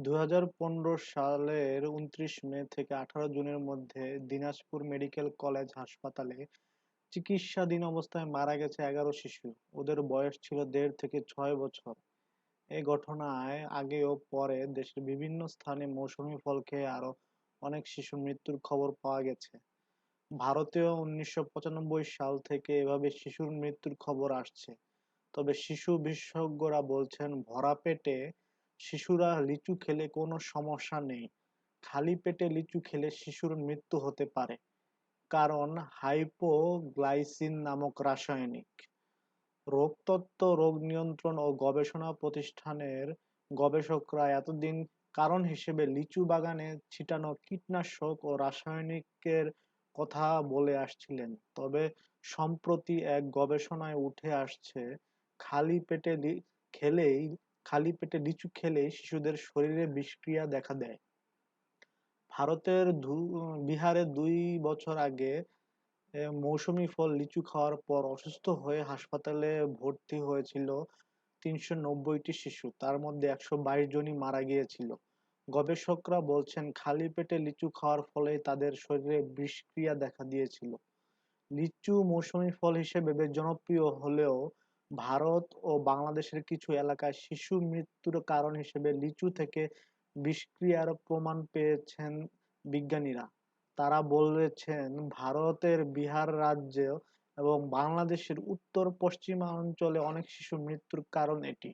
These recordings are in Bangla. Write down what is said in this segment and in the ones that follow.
২০১৫ সালের ২৯ মে থেকে ১৮ জুনের মধ্যে দিনাজপুর মেডিকেল কলেজ হাসপাতালে চিকিৎসাধীন অবস্থায় মারা গেছে ১১ শিশু। ওদের বয়স ছিল দেড় থেকে ছয় বছর। এ ঘটনায় আগে ও পরে দেশের বিভিন্ন স্থানে মৌসুমি ফল খেয়ে আরও অনেক শিশুর মৃত্যুর খবর পাওয়া গেছে। ভারতেও উনিশশো পঁচানব্বই সাল থেকে এভাবে শিশুর মৃত্যুর খবর আসছে। তবে শিশু বিশেষজ্ঞরা বলছেন, ভরা পেটে শিশুরা লিচু খেলে কোনো সমস্যা নেই। খালি পেটে লিচু খেলে শিশুর মৃত্যু হতে পারে। কারণ হাইপোগ্লাইসিন নামক রাসায়নিক রোগতত্ত্ব রোগ নিয়ন্ত্রণ ও গবেষণা প্রতিষ্ঠানের গবেষকরা এতদিন কারণ হিসেবে লিচু বাগানে ছিটানো কীটনাশক ও রাসায়নিকের কথা বলে আসছিলেন। তবে সম্প্রতি এক গবেষণায় উঠে আসছে, খালি পেটে খেলেই খালি পেটে লিচু খেলে শিশুদের শরীরে বিষক্রিয়া দেখা দেয়। ভারতের বিহারে দুই বছর আগে মৌসুমি ফল লিচু খাওয়ার পর অসুস্থ হয়ে হাসপাতালে ভর্তি হয়েছিল তিনশো নব্বইটি শিশু। তার মধ্যে একশো বাইশ জনই মারা গিয়েছিল। গবেষকরা বলছেন, খালি পেটে লিচু খাওয়ার ফলে তাদের শরীরে বিষক্রিয়া দেখা দিয়েছিল। লিচু মৌসুমি ফল হিসেবে বেশ জনপ্রিয় হলেও ভারত ও বাংলাদেশের কিছু এলাকায় শিশু মৃত্যুর কারণ হিসেবে লিচু থেকে বিষক্রিয়ার প্রমাণ পেয়েছেন বিজ্ঞানীরা। তারা বলেছেন, ভারতের বিহার রাজ্য এবং বাংলাদেশের উত্তর পশ্চিমাঞ্চলে অনেক শিশু মৃত্যুর কারণ এটি।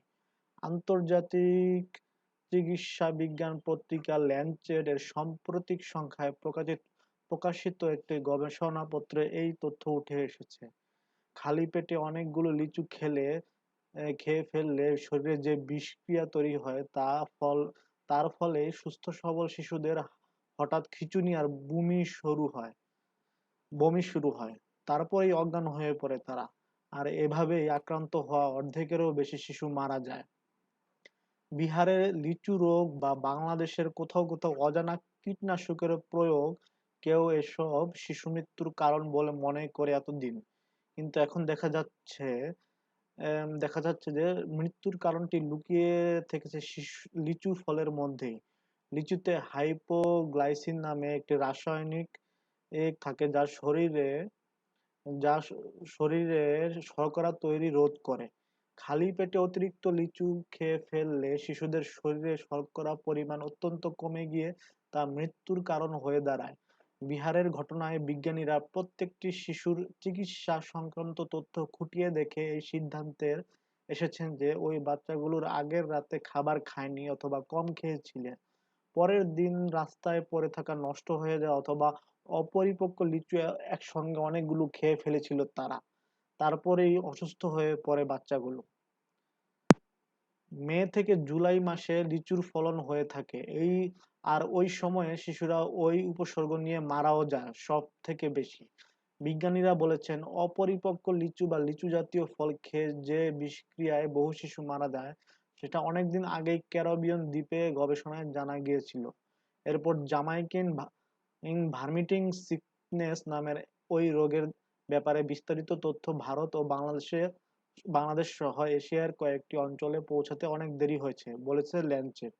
আন্তর্জাতিক চিকিৎসা বিজ্ঞান পত্রিকা ল্যান্ডচেট এর সাম্প্রতিক সংখ্যায় প্রকাশিত প্রকাশিত একটি গবেষণাপত্রে এই তথ্য উঠে এসেছে। খালি পেটে অনেকগুলো লিচু খেলে খেয়ে ফেললে শরীরে যে বিষক্রিয়া তৈরি হয়, তা ফল, তার ফলে সুস্থ সবল শিশুদের হঠাৎ খিচুনি আর বমি শুরু হয়, বমি শুরু হয়। তারপরেই অজ্ঞান হয়ে পড়ে তারা। আর এভাবেই আক্রান্ত হওয়া অর্ধেকেরও বেশি শিশু মারা যায়। বিহারে লিচু রোগ বা বাংলাদেশের কোথাও কোথাও অজানা কীটনাশকের প্রয়োগ, কেউ এসব শিশু মৃত্যুর কারণ বলে মনে করে এতদিন। কিন্তু এখন দেখা যাচ্ছে দেখা যাচ্ছে যে মৃত্যুর কারণটি লুকিয়ে থেকেছে লিচু ফলের মধ্যে লিচুতে হাইপোগ্লাইসিন নামে একটি রাসায়নিক থাকে যা শরীরে যা শরীরে শর্করা তৈরি রোধ করে। খালি পেটে অতিরিক্ত লিচু খেয়ে ফেললে শিশুদের শরীরে শর্করা পরিমাণ অত্যন্ত কমে গিয়ে তা মৃত্যুর কারণ হয়ে দাঁড়ায়। বিহারের ঘটনায় বিজ্ঞানীরা প্রত্যেকটি শিশুর চিকিৎসা সংক্রান্ত তথ্য খুঁটিয়ে দেখে এই সিদ্ধান্তের এসেছেন যে ওই বাচ্চাগুলোর আগের রাতে খাবার খায়নি অথবা কম খেয়েছিলেন পরের দিন রাস্তায় পড়ে থাকা নষ্ট হয়ে যাওয়া অথবা অপরিপক্ক লিচু একসঙ্গে অনেকগুলো খেয়ে ফেলেছিল তারা। তারপরেই অসুস্থ হয়ে পড়ে বাচ্চাগুলো। মে থেকে জুলাই মাসে লিচুর ফলন হয়ে থাকে। এই আর ওই সময়ে শিশুরা ওই উপসর্গ নিয়ে মারাও যায় সব থেকে বেশি। বিজ্ঞানীরা বলেছেন, অপরিপক্ক লিচু বা লিচু জাতীয় ফল খেয়ে যে বিষক্রিয়ায় বহু শিশু মারা যায়, সেটা অনেকদিন আগেই ক্যারোবিয়ান দ্বীপে গবেষণায় জানা গিয়েছিল। এরপর জামাইকিন ভার্মিটিং সিকনেস নামের ওই রোগের ব্যাপারে বিস্তারিত তথ্য ভারত ও বাংলাদেশে, বাংলাদেশ সহ এশিয়ার কয়েকটি অঞ্চলে পৌঁছাতে অনেক দেরি হয়েছে, বলেছে ল্যান্ডসেট